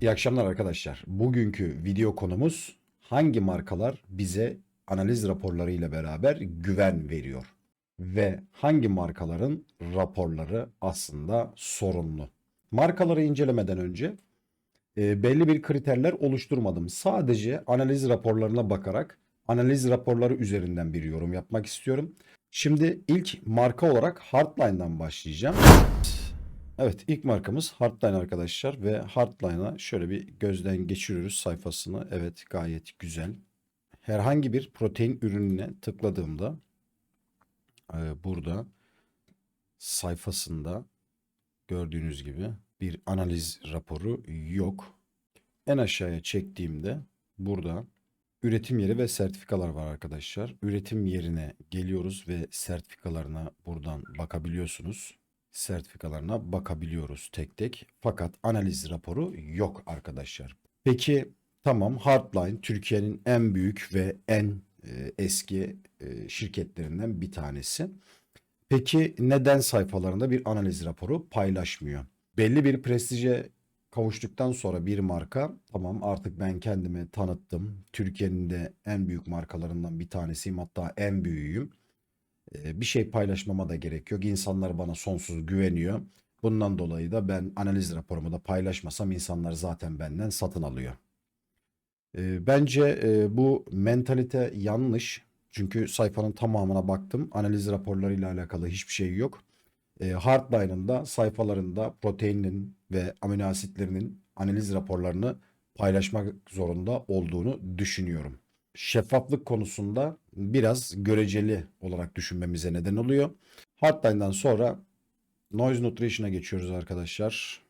İyi akşamlar arkadaşlar. Bugünkü video konumuz hangi markalar bize analiz raporları ile beraber güven veriyor ve hangi markaların raporları aslında sorunlu. Markaları incelemeden önce e, belli bir kriterler oluşturmadım. Sadece analiz raporlarına bakarak analiz raporları üzerinden bir yorum yapmak istiyorum. Şimdi ilk marka olarak Hardline'dan başlayacağım. Evet ilk markamız Hardline arkadaşlar ve Hardline'a şöyle bir gözden geçiriyoruz sayfasını. Evet gayet güzel. Herhangi bir protein ürününe tıkladığımda e, burada sayfasında gördüğünüz gibi bir analiz raporu yok. En aşağıya çektiğimde burada üretim yeri ve sertifikalar var arkadaşlar. Üretim yerine geliyoruz ve sertifikalarına buradan bakabiliyorsunuz sertifikalarına bakabiliyoruz tek tek. Fakat analiz raporu yok arkadaşlar. Peki tamam Hardline Türkiye'nin en büyük ve en e, eski e, şirketlerinden bir tanesi. Peki neden sayfalarında bir analiz raporu paylaşmıyor? Belli bir prestije kavuştuktan sonra bir marka tamam artık ben kendimi tanıttım. Türkiye'nin de en büyük markalarından bir tanesiyim hatta en büyüğüyüm. Bir şey paylaşmama da gerek yok. İnsanlar bana sonsuz güveniyor. Bundan dolayı da ben analiz raporumu da paylaşmasam insanlar zaten benden satın alıyor. Bence bu mentalite yanlış. Çünkü sayfanın tamamına baktım. Analiz raporlarıyla alakalı hiçbir şey yok. E, Hardline'ın da sayfalarında proteinin ve amino asitlerinin analiz raporlarını paylaşmak zorunda olduğunu düşünüyorum şeffaflık konusunda biraz göreceli olarak düşünmemize neden oluyor. Hardline'dan sonra Noise Nutrition'a geçiyoruz arkadaşlar.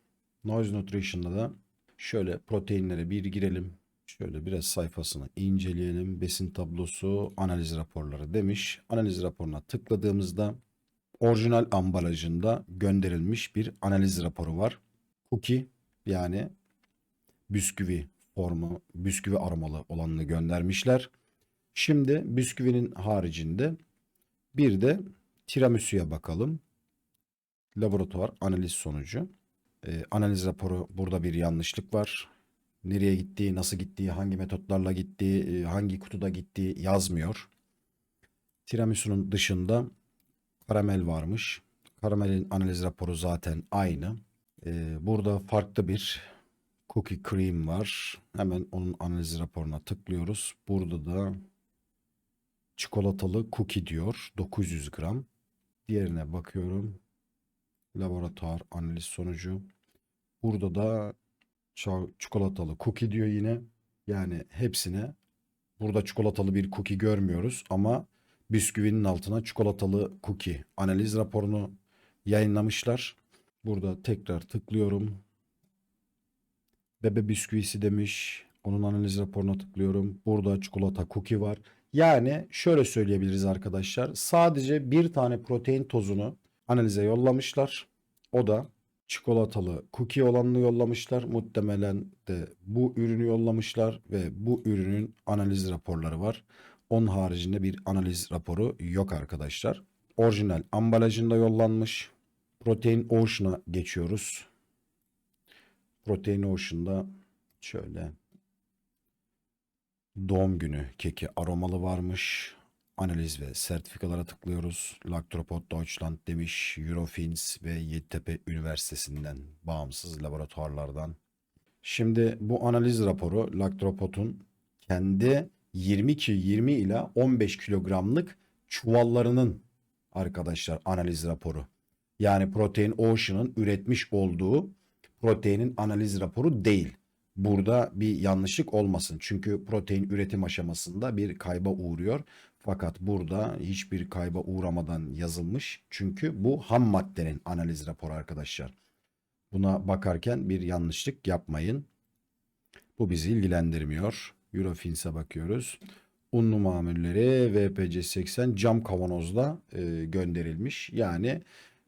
Noise Nutrition'da da şöyle proteinlere bir girelim. Şöyle biraz sayfasını inceleyelim. Besin tablosu, analiz raporları demiş. Analiz raporuna tıkladığımızda orijinal ambalajında gönderilmiş bir analiz raporu var. Cookie yani bisküvi formu bisküvi aromalı olanını göndermişler. Şimdi bisküvinin haricinde bir de tiramisu'ya bakalım. Laboratuvar analiz sonucu. Ee, analiz raporu burada bir yanlışlık var. Nereye gittiği, nasıl gittiği, hangi metotlarla gittiği, e, hangi kutuda gittiği yazmıyor. Tiramisu'nun dışında karamel varmış. Karamelin analiz raporu zaten aynı. Ee, burada farklı bir Cookie Cream var. Hemen onun analiz raporuna tıklıyoruz. Burada da çikolatalı cookie diyor. 900 gram. Diğerine bakıyorum. Laboratuvar analiz sonucu. Burada da çikolatalı cookie diyor yine. Yani hepsine burada çikolatalı bir cookie görmüyoruz ama bisküvinin altına çikolatalı cookie analiz raporunu yayınlamışlar. Burada tekrar tıklıyorum. Bebe bisküvisi demiş. Onun analiz raporuna tıklıyorum. Burada çikolata cookie var. Yani şöyle söyleyebiliriz arkadaşlar. Sadece bir tane protein tozunu analize yollamışlar. O da çikolatalı cookie olanını yollamışlar. Muhtemelen de bu ürünü yollamışlar ve bu ürünün analiz raporları var. Onun haricinde bir analiz raporu yok arkadaşlar. Orijinal ambalajında yollanmış. Protein Ocean'a geçiyoruz. Protein Ocean'da şöyle doğum günü keki aromalı varmış. Analiz ve sertifikalara tıklıyoruz. Lactropod Deutschland demiş. Eurofins ve Yeditepe Üniversitesi'nden bağımsız laboratuvarlardan. Şimdi bu analiz raporu Lactropod'un kendi 22 20 ila 15 kilogramlık çuvallarının arkadaşlar analiz raporu. Yani Protein Ocean'ın üretmiş olduğu proteinin analiz raporu değil. Burada bir yanlışlık olmasın. Çünkü protein üretim aşamasında bir kayba uğruyor. Fakat burada hiçbir kayba uğramadan yazılmış. Çünkü bu ham maddenin analiz raporu arkadaşlar. Buna bakarken bir yanlışlık yapmayın. Bu bizi ilgilendirmiyor. Eurofins'e bakıyoruz. Unlu mamulleri VPC 80 cam kavanozda e, gönderilmiş. Yani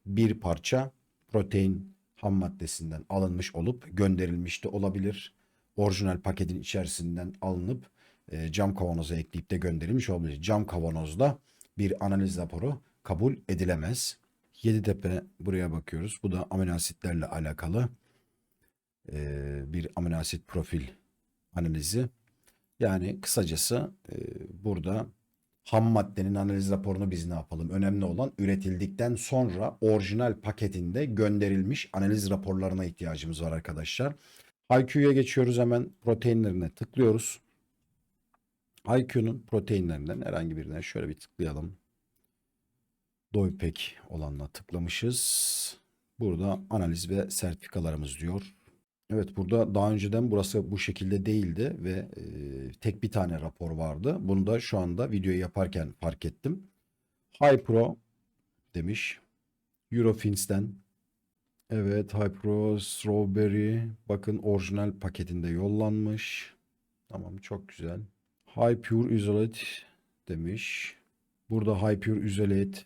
bir parça protein ham maddesinden alınmış olup gönderilmiş de olabilir. Orijinal paketin içerisinden alınıp e, cam kavanoza ekleyip de gönderilmiş olabilir. Cam kavanozda bir analiz raporu kabul edilemez. Yeditepe buraya bakıyoruz. Bu da amino asitlerle alakalı. e, bir amino asit profil analizi. Yani kısacası e, burada ham maddenin analiz raporunu biz ne yapalım? Önemli olan üretildikten sonra orijinal paketinde gönderilmiş analiz raporlarına ihtiyacımız var arkadaşlar. IQ'ya geçiyoruz hemen proteinlerine tıklıyoruz. IQ'nun proteinlerinden herhangi birine şöyle bir tıklayalım. Doypek olanla tıklamışız. Burada analiz ve sertifikalarımız diyor. Evet burada daha önceden burası bu şekilde değildi ve e, tek bir tane rapor vardı. Bunu da şu anda videoyu yaparken fark ettim. Hypro demiş. Eurofins'ten. Evet Hypro Strawberry bakın orijinal paketinde yollanmış. Tamam çok güzel. High Pure Isolate demiş. Burada High Pure Isolate.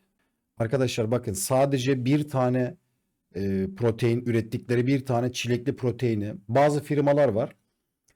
Arkadaşlar bakın sadece bir tane e, protein ürettikleri bir tane çilekli proteini bazı firmalar var.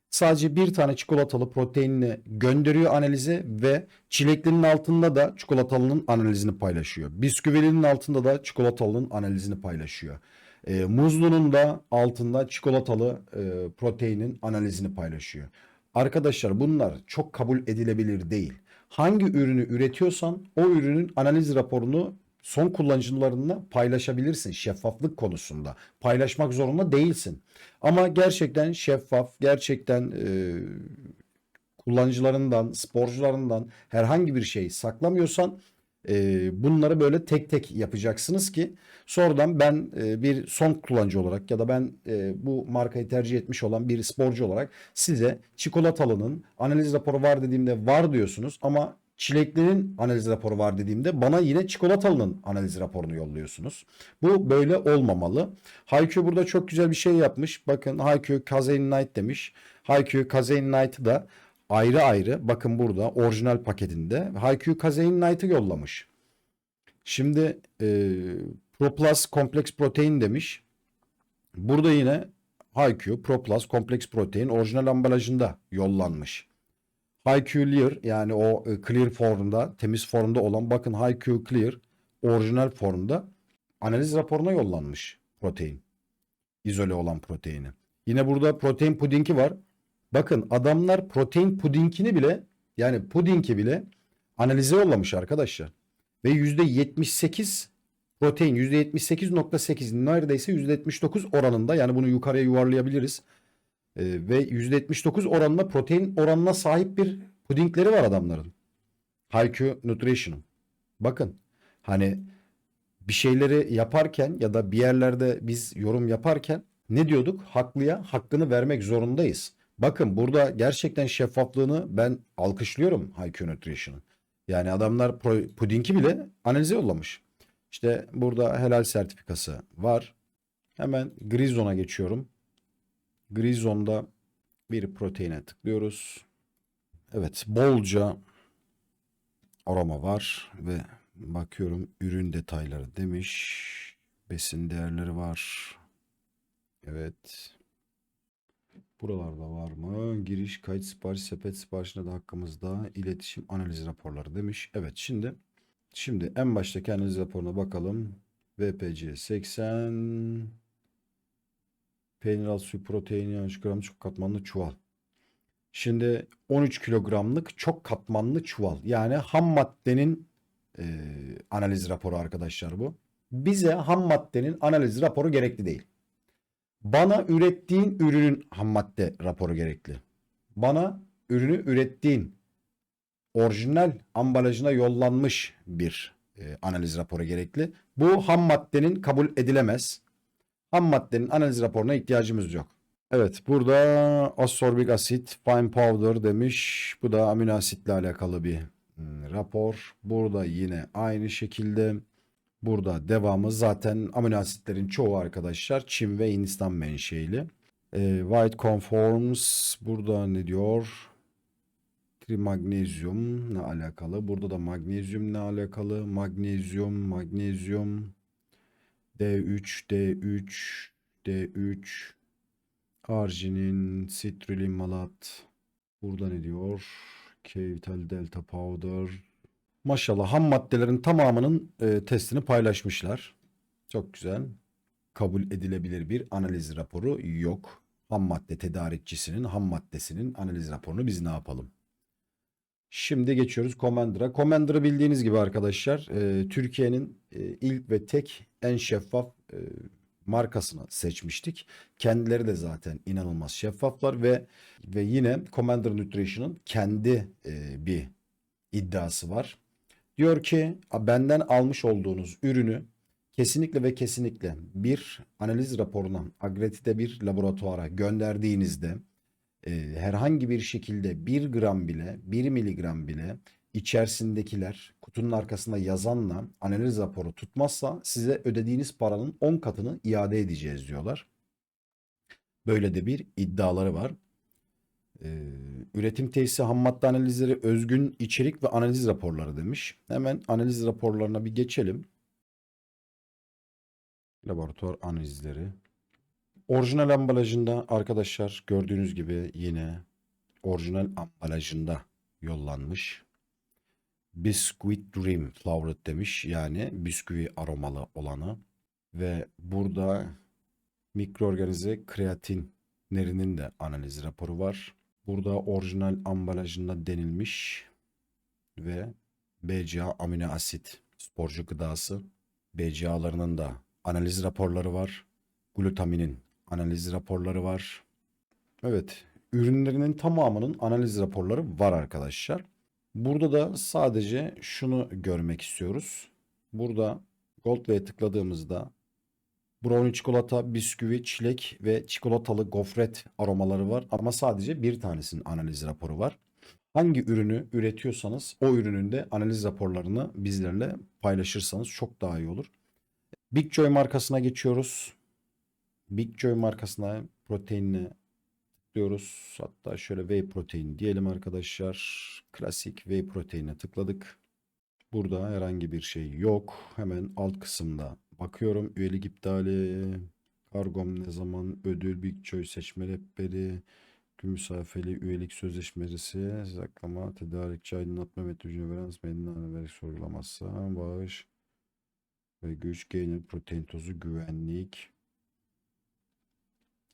Sadece bir tane çikolatalı proteinini gönderiyor analize ve çileklinin altında da çikolatalının analizini paylaşıyor. Bisküvilinin altında da çikolatalının analizini paylaşıyor. E, muzlunun da altında çikolatalı e, proteinin analizini paylaşıyor. Arkadaşlar bunlar çok kabul edilebilir değil. Hangi ürünü üretiyorsan o ürünün analiz raporunu son kullanıcılarına paylaşabilirsin şeffaflık konusunda. Paylaşmak zorunda değilsin. Ama gerçekten şeffaf, gerçekten e, kullanıcılarından, sporcularından herhangi bir şey saklamıyorsan e, bunları böyle tek tek yapacaksınız ki sonradan ben e, bir son kullanıcı olarak ya da ben e, bu markayı tercih etmiş olan bir sporcu olarak size çikolatalının analiz raporu var dediğimde var diyorsunuz ama çileklinin analiz raporu var dediğimde bana yine çikolatalının analiz raporunu yolluyorsunuz. Bu böyle olmamalı. Haiku burada çok güzel bir şey yapmış. Bakın Haiku Casein Night demiş. Haiku Casein Night'ı da ayrı ayrı bakın burada orijinal paketinde Haiku Casein Night'ı yollamış. Şimdi e, ProPlus kompleks protein demiş. Burada yine Haiku ProPlus kompleks protein orijinal ambalajında yollanmış. HiQ Clear yani o e, clear formda, temiz formda olan bakın HiQ Clear orijinal formda analiz raporuna yollanmış protein. İzole olan proteini. Yine burada protein pudingi var. Bakın adamlar protein pudingini bile yani pudingi bile analize yollamış arkadaşlar. Ve %78 protein %78.8 neredeyse %79 oranında yani bunu yukarıya yuvarlayabiliriz. Ee, ve %79 oranında protein oranına sahip bir pudingleri var adamların. HiQ Nutrition. Bakın hani bir şeyleri yaparken ya da bir yerlerde biz yorum yaparken ne diyorduk? Haklıya hakkını vermek zorundayız. Bakın burada gerçekten şeffaflığını ben alkışlıyorum HiQ Nutrition'ın. Yani adamlar pudingi bile analize yollamış. İşte burada helal sertifikası var. Hemen gri zona geçiyorum. Gri zonda bir proteine tıklıyoruz. Evet bolca aroma var ve bakıyorum ürün detayları demiş. Besin değerleri var. Evet. Buralarda var mı? Giriş, kayıt, sipariş, sepet siparişine de hakkımızda iletişim analiz raporları demiş. Evet şimdi şimdi en baştaki analiz raporuna bakalım. VPC 80 Peynir az su proteini 13 gram çok katmanlı çuval. Şimdi 13 kilogramlık çok katmanlı çuval. Yani ham maddenin e, analiz raporu arkadaşlar bu. Bize ham maddenin analiz raporu gerekli değil. Bana ürettiğin ürünün ham madde raporu gerekli. Bana ürünü ürettiğin orijinal ambalajına yollanmış bir e, analiz raporu gerekli. Bu ham maddenin kabul edilemez. Ham maddenin analiz raporuna ihtiyacımız yok. Evet burada ascorbic asit fine powder demiş. Bu da amino asitle alakalı bir hmm, rapor. Burada yine aynı şekilde burada devamı zaten amino asitlerin çoğu arkadaşlar Çin ve Hindistan menşeili. E, white conforms burada ne diyor? Trimagnezyum ne alakalı? Burada da magnezyum ne alakalı? Magnezyum, magnezyum D3, D3, D3, arginin, sitrulin malat. Burada ne diyor? K-vital delta powder. Maşallah ham maddelerin tamamının e, testini paylaşmışlar. Çok güzel. Kabul edilebilir bir analiz raporu yok. ham madde tedarikçisinin ham maddesinin analiz raporunu biz ne yapalım? Şimdi geçiyoruz Commander'a. Commander'ı bildiğiniz gibi arkadaşlar e, Türkiye'nin e, ilk ve tek en şeffaf e, markasını seçmiştik. Kendileri de zaten inanılmaz şeffaflar ve ve yine Commander Nutrition'ın kendi e, bir iddiası var. Diyor ki benden almış olduğunuz ürünü kesinlikle ve kesinlikle bir analiz raporuna agredite bir laboratuvara gönderdiğinizde e, herhangi bir şekilde 1 gram bile 1 miligram bile içerisindekiler kutunun arkasında yazanla analiz raporu tutmazsa size ödediğiniz paranın 10 katını iade edeceğiz diyorlar. Böyle de bir iddiaları var. Ee, üretim tesisi ham madde analizleri özgün içerik ve analiz raporları demiş. Hemen analiz raporlarına bir geçelim. Laboratuvar analizleri. Orijinal ambalajında arkadaşlar gördüğünüz gibi yine orijinal ambalajında yollanmış. Biscuit Dream Flavored demiş. Yani bisküvi aromalı olanı. Ve burada mikroorganize kreatinlerinin de analiz raporu var. Burada orijinal ambalajında denilmiş ve BCA amino asit sporcu gıdası. BCA'larının da analiz raporları var. Glutaminin analiz raporları var. Evet, ürünlerinin tamamının analiz raporları var arkadaşlar. Burada da sadece şunu görmek istiyoruz. Burada Goldway'e tıkladığımızda brownie çikolata, bisküvi, çilek ve çikolatalı gofret aromaları var ama sadece bir tanesinin analiz raporu var. Hangi ürünü üretiyorsanız o ürünün de analiz raporlarını bizlerle paylaşırsanız çok daha iyi olur. Big Joy markasına geçiyoruz. Big Joy markasına proteinine tıklıyoruz. Hatta şöyle whey protein diyelim arkadaşlar. Klasik whey proteinine tıkladık. Burada herhangi bir şey yok. Hemen alt kısımda bakıyorum. Üyelik iptali, kargom ne zaman, ödül, Big Joy seçme rehberi, tüm mesafeli üyelik sözleşmesi, saklama, tedarikçi aydınlatma ve tüccar verans meydan vergi sorgulaması, bağış ve güç gainer, protein tozu, güvenlik,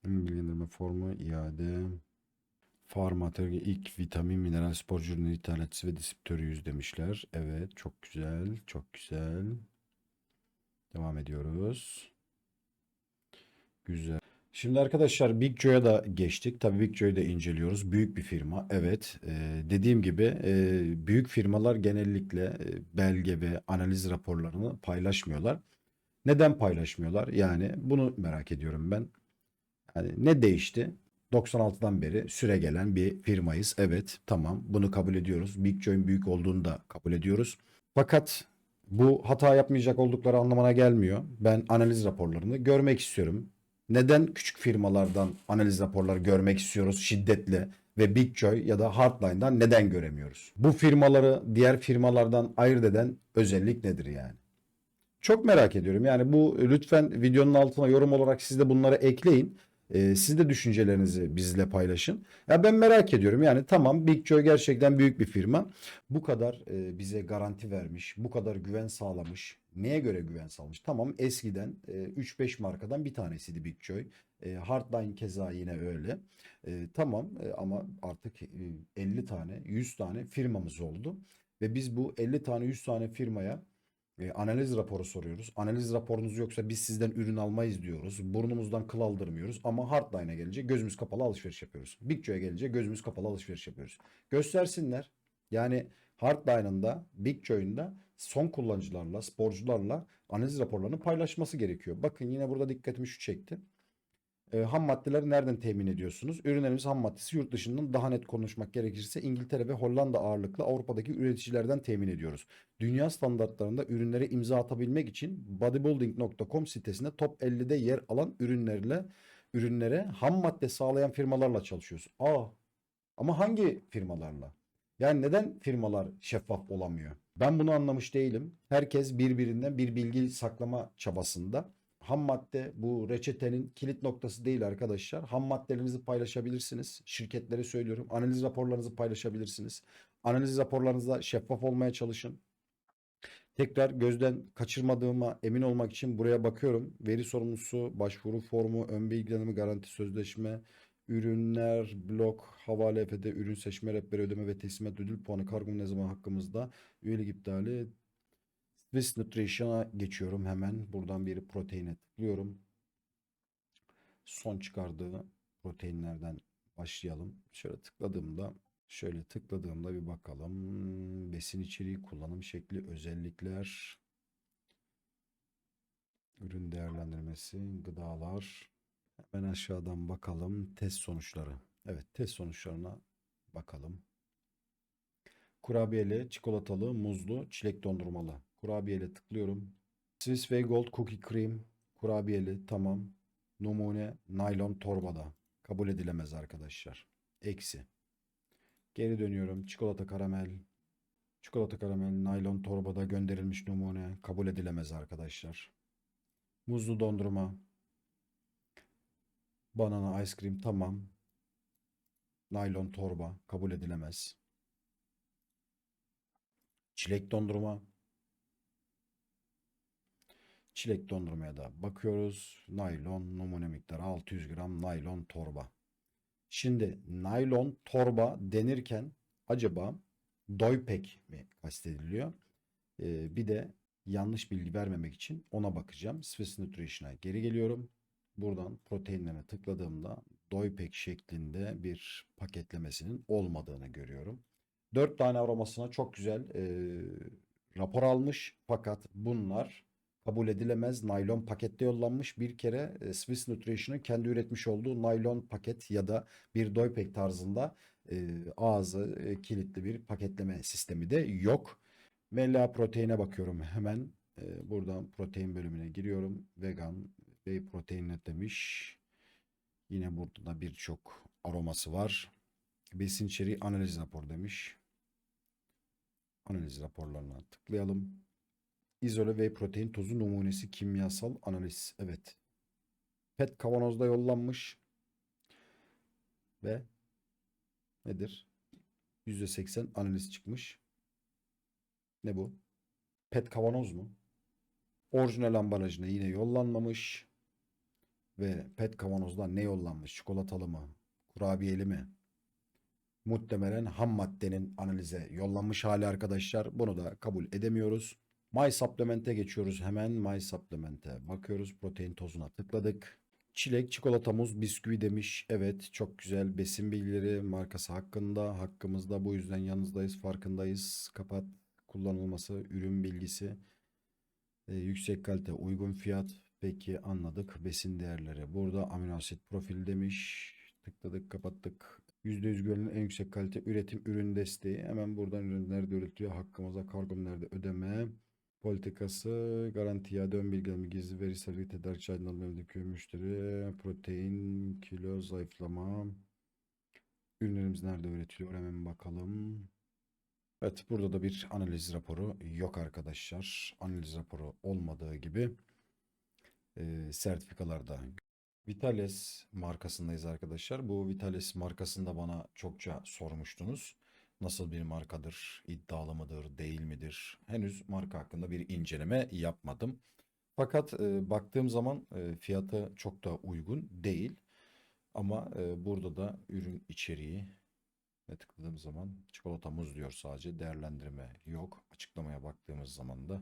bilgilendirme formu, iade, Farmater ilk vitamin mineral sporcu ürünü ithalatçısı ve distribütörüyüz demişler. Evet çok güzel çok güzel. Devam ediyoruz. Güzel. Şimdi arkadaşlar Big Joy'a da geçtik. Tabii Big Joy'u da inceliyoruz. Büyük bir firma. Evet. e, dediğim gibi e, büyük firmalar genellikle e, belge ve analiz raporlarını paylaşmıyorlar. Neden paylaşmıyorlar? Yani bunu merak ediyorum ben. Yani ne değişti? 96'dan beri süre gelen bir firmayız. Evet tamam bunu kabul ediyoruz. Big Joy'un büyük olduğunu da kabul ediyoruz. Fakat bu hata yapmayacak oldukları anlamına gelmiyor. Ben analiz raporlarını görmek istiyorum. Neden küçük firmalardan analiz raporları görmek istiyoruz şiddetle ve Joy ya da Hardline'dan neden göremiyoruz? Bu firmaları diğer firmalardan ayırt eden özellik nedir yani? Çok merak ediyorum. Yani bu lütfen videonun altına yorum olarak siz de bunları ekleyin. Ee, siz de düşüncelerinizi bizle paylaşın. Ya ben merak ediyorum. Yani tamam Big Joy gerçekten büyük bir firma. Bu kadar e, bize garanti vermiş, bu kadar güven sağlamış. Neye göre güven sağlamış? Tamam eskiden e, 3-5 markadan bir tanesiydi Big Joy. E, Hardline keza yine öyle. E, tamam e, ama artık e, 50 tane, 100 tane firmamız oldu. Ve biz bu 50 tane, 100 tane firmaya e, analiz raporu soruyoruz. Analiz raporunuz yoksa biz sizden ürün almayız diyoruz. Burnumuzdan kıl aldırmıyoruz. Ama Hardline'a gelince gözümüz kapalı alışveriş yapıyoruz. Big Joy'a gelince gözümüz kapalı alışveriş yapıyoruz. Göstersinler. Yani Hardline'ın da Big Joy'un da son kullanıcılarla, sporcularla analiz raporlarını paylaşması gerekiyor. Bakın yine burada dikkatimi şu çekti. E, ham maddeleri nereden temin ediyorsunuz? Ürünlerimiz ham maddesi yurt dışından daha net konuşmak gerekirse İngiltere ve Hollanda ağırlıklı Avrupa'daki üreticilerden temin ediyoruz. Dünya standartlarında ürünlere imza atabilmek için bodybuilding.com sitesinde top 50'de yer alan ürünlerle ürünlere ham madde sağlayan firmalarla çalışıyoruz. Aa ama hangi firmalarla? Yani neden firmalar şeffaf olamıyor? Ben bunu anlamış değilim. Herkes birbirinden bir bilgi saklama çabasında. Ham madde bu reçetenin kilit noktası değil arkadaşlar. Ham maddelerinizi paylaşabilirsiniz. Şirketlere söylüyorum. Analiz raporlarınızı paylaşabilirsiniz. Analiz raporlarınızda şeffaf olmaya çalışın. Tekrar gözden kaçırmadığıma emin olmak için buraya bakıyorum. Veri sorumlusu, başvuru formu, ön bilgilendirme, garanti sözleşme, Ürünler, blok, havale EFT, ürün seçme, rehberi ödeme ve teslimat ödül puanı, kargo ne zaman hakkımızda, üyelik iptali, Swiss Nutrition'a geçiyorum hemen. Buradan bir proteine tıklıyorum. Son çıkardığı proteinlerden başlayalım. Şöyle tıkladığımda şöyle tıkladığımda bir bakalım. Besin içeriği, kullanım şekli, özellikler, ürün değerlendirmesi, gıdalar. Hemen aşağıdan bakalım test sonuçları. Evet test sonuçlarına bakalım. Kurabiyeli, çikolatalı, muzlu, çilek dondurmalı. Kurabiyeli tıklıyorum. Swiss Way Gold Cookie Cream. Kurabiyeli tamam. Numune naylon torbada. Kabul edilemez arkadaşlar. Eksi. Geri dönüyorum. Çikolata karamel. Çikolata karamel naylon torbada gönderilmiş numune. Kabul edilemez arkadaşlar. Muzlu dondurma. Banana ice cream tamam. Naylon torba kabul edilemez. Çilek dondurma. Çilek dondurmaya da bakıyoruz. Naylon numune miktarı 600 gram naylon torba. Şimdi naylon torba denirken acaba doypek mi kastediliyor? Ee, bir de yanlış bilgi vermemek için ona bakacağım. Swiss Nutrition'a geri geliyorum. Buradan proteinlerine tıkladığımda doypek şeklinde bir paketlemesinin olmadığını görüyorum. 4 tane aromasına çok güzel e, rapor almış fakat bunlar kabul edilemez naylon pakette yollanmış. Bir kere e, Swiss Nutrition'ın kendi üretmiş olduğu naylon paket ya da bir doypek tarzında e, ağzı e, kilitli bir paketleme sistemi de yok. Mella proteine bakıyorum hemen. E, buradan protein bölümüne giriyorum. Vegan whey protein demiş. Yine burada da birçok aroması var. Besin içeriği analiz rapor demiş. Analiz raporlarına tıklayalım. İzole whey protein tozu numunesi kimyasal analiz. Evet. PET kavanozda yollanmış. Ve nedir? %80 analiz çıkmış. Ne bu? PET kavanoz mu? Orijinal ambalajına yine yollanmamış. Ve PET kavanozdan ne yollanmış? Çikolatalı mı? Kurabiyeli mi? Muhtemelen ham maddenin analize yollanmış hali arkadaşlar. Bunu da kabul edemiyoruz. My Supplement'e geçiyoruz hemen. My Supplement'e bakıyoruz. Protein tozuna tıkladık. Çilek, çikolata, muz, bisküvi demiş. Evet çok güzel besin bilgileri markası hakkında. Hakkımızda bu yüzden yanınızdayız farkındayız. Kapat kullanılması, ürün bilgisi. Ee, yüksek kalite, uygun fiyat. Peki anladık. Besin değerleri. Burada amino asit profil demiş. Tıkladık kapattık. %100 güvenilir en yüksek kalite üretim ürün desteği. Hemen buradan ürün nerede üretiliyor? Hakkımıza kargo nerede ödeme. Politikası, garanti iade, ön bilgilenme, gizli veri sergi, tedarikçi aydınlatma, evdeki müşteri, protein, kilo, zayıflama. Ürünlerimiz nerede üretiliyor? Hemen bakalım. Evet burada da bir analiz raporu yok arkadaşlar. Analiz raporu olmadığı gibi e, sertifikalarda Vitales markasındayız arkadaşlar. Bu Vitales markasında bana çokça sormuştunuz. Nasıl bir markadır, iddialı mıdır, değil midir? Henüz marka hakkında bir inceleme yapmadım. Fakat e, baktığım zaman e, fiyatı çok da uygun değil. Ama e, burada da ürün içeriği ve tıkladığım zaman çikolata muz diyor sadece değerlendirme yok. Açıklamaya baktığımız zaman da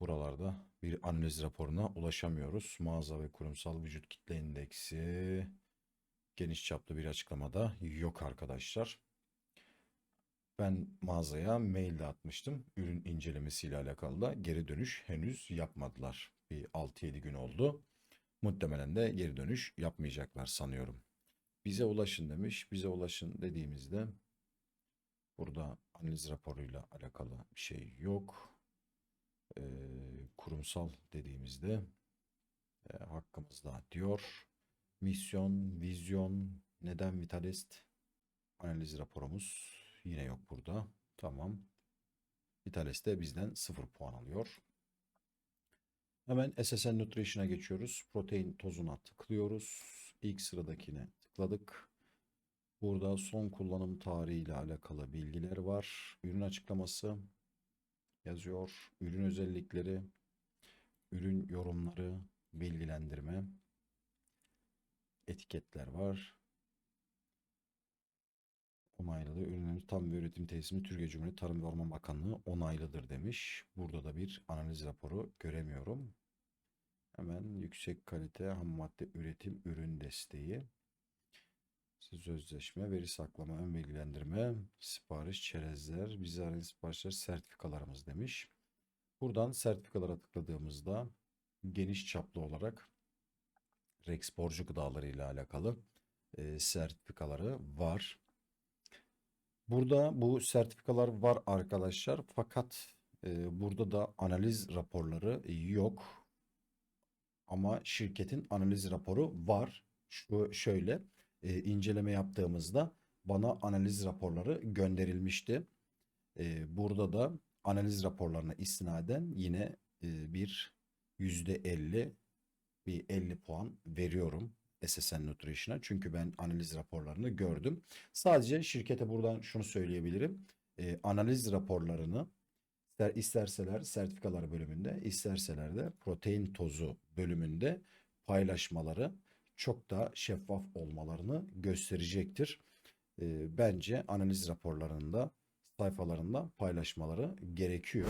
buralarda bir analiz raporuna ulaşamıyoruz. Mağaza ve kurumsal vücut kitle indeksi geniş çaplı bir açıklamada yok arkadaşlar. Ben mağazaya mail de atmıştım. Ürün incelemesiyle alakalı da geri dönüş henüz yapmadılar. Bir 6-7 gün oldu. Muhtemelen de geri dönüş yapmayacaklar sanıyorum. Bize ulaşın demiş. Bize ulaşın dediğimizde burada analiz raporuyla alakalı bir şey yok. Ee, kurumsal dediğimizde e, hakkımızda diyor. Misyon, vizyon, neden Vitalist analiz raporumuz yine yok burada. Tamam. Vitales de bizden 0 puan alıyor. Hemen SSN Nutrition'a geçiyoruz. Protein tozuna tıklıyoruz. İlk sıradakine tıkladık. Burada son kullanım tarihi ile alakalı bilgiler var. Ürün açıklaması yazıyor. Ürün özellikleri, ürün yorumları, bilgilendirme, etiketler var. Onayladı. Ürünlerimiz tam ve üretim tesisimi Türkiye Cumhuriyeti Tarım ve Orman Bakanlığı onaylıdır demiş. Burada da bir analiz raporu göremiyorum. Hemen yüksek kalite ham madde üretim ürün desteği. Sözleşme, veri saklama, ön bilgilendirme, sipariş, çerezler, bize arayın siparişler, sertifikalarımız demiş. Buradan sertifikalara tıkladığımızda geniş çaplı olarak Rex borcu gıdaları ile alakalı e, sertifikaları var. Burada bu sertifikalar var arkadaşlar fakat e, burada da analiz raporları yok. Ama şirketin analiz raporu var. Şu şöyle e, inceleme yaptığımızda bana analiz raporları gönderilmişti. E, burada da analiz raporlarına istinaden yine e, bir %50 bir 50 puan veriyorum SSN Nutrition'a. Çünkü ben analiz raporlarını gördüm. Sadece şirkete buradan şunu söyleyebilirim. E, analiz raporlarını ister, isterseler sertifikalar bölümünde, isterseler de protein tozu bölümünde paylaşmaları çok da şeffaf olmalarını gösterecektir. E, bence analiz raporlarında sayfalarında paylaşmaları gerekiyor.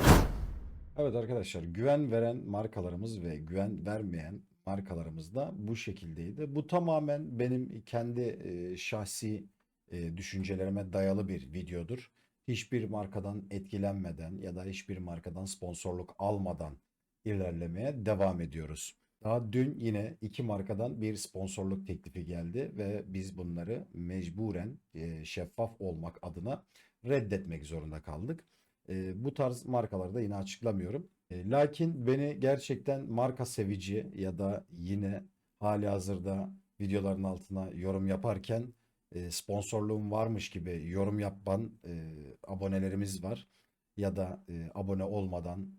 Evet arkadaşlar güven veren markalarımız ve güven vermeyen markalarımız da bu şekildeydi. Bu tamamen benim kendi e, şahsi e, düşüncelerime dayalı bir videodur. Hiçbir markadan etkilenmeden ya da hiçbir markadan sponsorluk almadan ilerlemeye devam ediyoruz. Daha dün yine iki markadan bir sponsorluk teklifi geldi ve biz bunları mecburen e, şeffaf olmak adına reddetmek zorunda kaldık. E, bu tarz markaları da yine açıklamıyorum. E, lakin beni gerçekten marka sevici ya da yine hali hazırda videoların altına yorum yaparken e, sponsorluğum varmış gibi yorum yapan e, abonelerimiz var. Ya da abone olmadan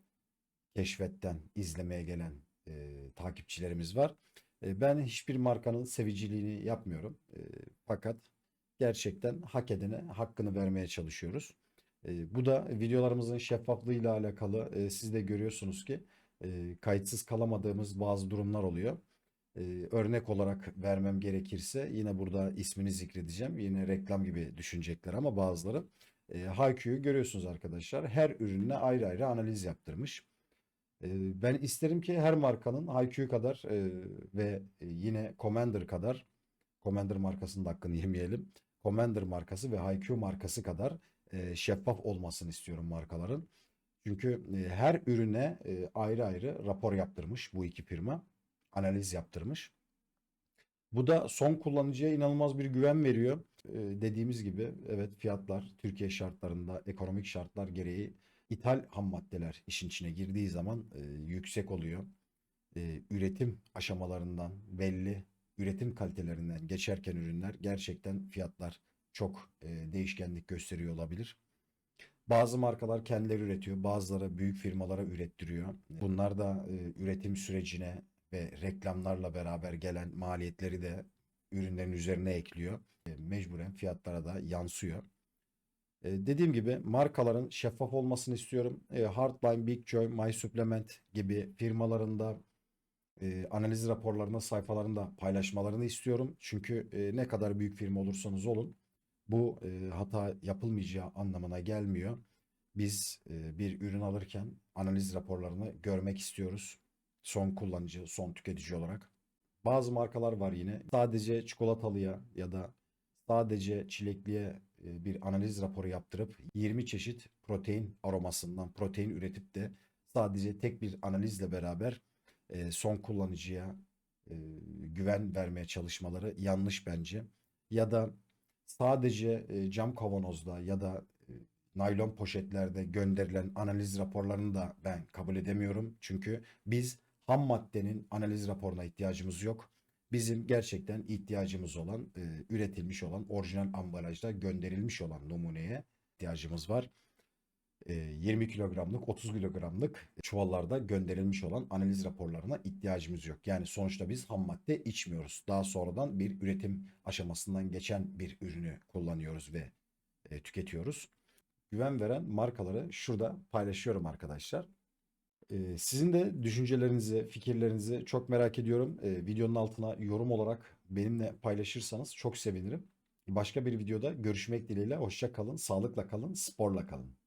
keşfetten izlemeye gelen takipçilerimiz var. Ben hiçbir markanın seviciliğini yapmıyorum. Fakat gerçekten hak edene hakkını vermeye çalışıyoruz. E, bu da videolarımızın şeffaflığıyla alakalı. E, siz de görüyorsunuz ki e, kayıtsız kalamadığımız bazı durumlar oluyor. E, örnek olarak vermem gerekirse yine burada ismini zikredeceğim. Yine reklam gibi düşünecekler ama bazıları. E, Hayku'yu görüyorsunuz arkadaşlar. Her ürününe ayrı ayrı analiz yaptırmış. E, ben isterim ki her markanın Hayku kadar e, ve yine Commander kadar Commander markasının da hakkını yemeyelim. Commander markası ve Hayku markası kadar e, şeffaf olmasını istiyorum markaların. Çünkü e, her ürüne e, ayrı ayrı rapor yaptırmış bu iki firma. Analiz yaptırmış. Bu da son kullanıcıya inanılmaz bir güven veriyor. Dediğimiz gibi evet fiyatlar Türkiye şartlarında ekonomik şartlar gereği ithal ham maddeler işin içine girdiği zaman yüksek oluyor. Üretim aşamalarından belli üretim kalitelerinden geçerken ürünler gerçekten fiyatlar çok e, değişkenlik gösteriyor olabilir. Bazı markalar kendileri üretiyor, bazıları büyük firmalara ürettiriyor. Bunlar da e, üretim sürecine ve reklamlarla beraber gelen maliyetleri de ürünlerin üzerine ekliyor. E, mecburen fiyatlara da yansıyor. Dediğim gibi markaların şeffaf olmasını istiyorum. Hardline, Big Joy, My Supplement gibi firmalarında e, analiz raporlarını sayfalarında paylaşmalarını istiyorum. Çünkü e, ne kadar büyük firma olursanız olun bu e, hata yapılmayacağı anlamına gelmiyor. Biz e, bir ürün alırken analiz raporlarını görmek istiyoruz. Son kullanıcı, son tüketici olarak. Bazı markalar var yine. Sadece çikolatalıya ya da sadece çilekliye bir analiz raporu yaptırıp 20 çeşit protein aromasından protein üretip de sadece tek bir analizle beraber son kullanıcıya güven vermeye çalışmaları yanlış bence. Ya da sadece e, cam kavanozda ya da e, naylon poşetlerde gönderilen analiz raporlarını da ben kabul edemiyorum. Çünkü biz ham maddenin analiz raporuna ihtiyacımız yok. Bizim gerçekten ihtiyacımız olan, e, üretilmiş olan, orijinal ambalajda gönderilmiş olan numuneye ihtiyacımız var. 20 kilogramlık, 30 kilogramlık çuvallarda gönderilmiş olan analiz raporlarına ihtiyacımız yok. Yani sonuçta biz ham madde içmiyoruz. Daha sonradan bir üretim aşamasından geçen bir ürünü kullanıyoruz ve e, tüketiyoruz. Güven veren markaları şurada paylaşıyorum arkadaşlar. E, sizin de düşüncelerinizi, fikirlerinizi çok merak ediyorum. E, videonun altına yorum olarak benimle paylaşırsanız çok sevinirim. Başka bir videoda görüşmek dileğiyle. Hoşça kalın, sağlıkla kalın, sporla kalın.